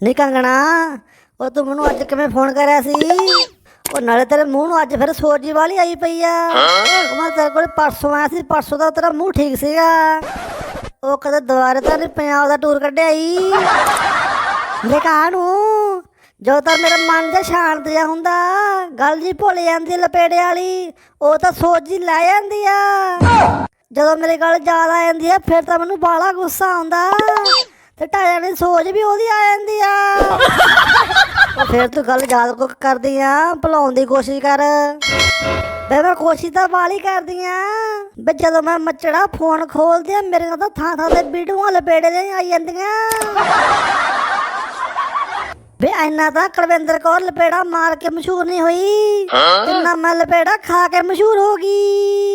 ਨੀ ਕੰਗਣਾ ਉਹ ਤੂੰ ਮੈਨੂੰ ਅੱਜ ਕਿਵੇਂ ਫੋਨ ਕਰਿਆ ਸੀ? ਉਹ ਨਾਲੇ ਤੇਰੇ ਮੂੰਹ ਨੂੰ ਅੱਜ ਫਿਰ ਸੋਜੀ ਵਾਲੀ ਆਈ ਪਈ ਆ। ਮੈਂ ਤੇਰੇ ਕੋਲ ਪਰਸੋਂ ਆਇਆ ਸੀ ਪਰਸੋਂ ਦਾ ਤੇਰਾ ਮੂੰਹ ਠੀਕ ਸੀਗਾ। ਉਹ ਕਦੇ ਦੁਬਾਰੇ ਤਾਂ ਨਹੀਂ ਪੰਜਾਬ ਦਾ ਟੂਰ ਕੱਢਿਆ ਈ। ਲੈ ਕਾਹਨੂੰ ਜੋ ਤਾਂ ਮੇਰਾ ਮਨ ਜਿਹਾ ਸ਼ਾਂਤ ਜਿਹਾ ਹੁੰਦਾ ਗੱਲ ਜੀ ਭੁੱਲ ਜਾਂਦੀ ਲਪੇੜੇ ਵਾਲੀ ਉਹ ਤਾਂ ਸੋਚ ਜੀ ਲੈ ਜਾਂਦੀ ਆ। ਜਦੋਂ ਮੇਰੇ ਗੱਲ ਯਾਦ ਆ ਜਾਂਦੀ ਆ ਫਿਰ ਤਾਂ ਮੈਨੂੰ ਬਾਲਾ ਗੁੱਸਾ ਆਉਂਦਾ। ਤੇ ਟਾਇਆ ਦੀ ਸੋਚ ਵੀ ਉਹਦੀ ਆ ਜਾਂਦੀ ਆ। ਫਿਰ ਤੂੰ ਗੱਲ ਯਾਦ ਕੋ ਕਰਦੀ ਆ ਭੁਲਾਉਣ ਦੀ ਕੋਸ਼ਿਸ਼ ਕਰ। ਬੇ ਮੈਂ ਕੋਸ਼ਿਸ਼ ਤਾਂ ਵਾਲੀ ਕਰਦੀ ਆ। ਬੇ ਜਦੋਂ ਮੈਂ ਮੱਚੜਾ ਫੋਨ ਖੋਲਦੀ ਆ ਮੇਰੇ ਨਾਲ ਤਾਂ ਥਾਂ ਥਾਂ ਤੇ ਵੀਡੀਓਆਂ ਲਪੇੜੇ ਦੇ ਆਈ ਜਾਂਦੀਆਂ। ਵੇ ਇੰਨਾ ਤਾਂ ਕੁਲਵਿੰਦਰ ਕੌਰ ਲਪੇੜਾ ਮਾਰ ਕੇ ਮਸ਼ਹੂਰ ਨਹੀਂ ਹੋਈ। ਕਿੰਨਾ ਮੈਂ ਲਪੇੜਾ ਖਾ ਕੇ ਮਸ਼ਹੂਰ ਹੋ ਗਈ।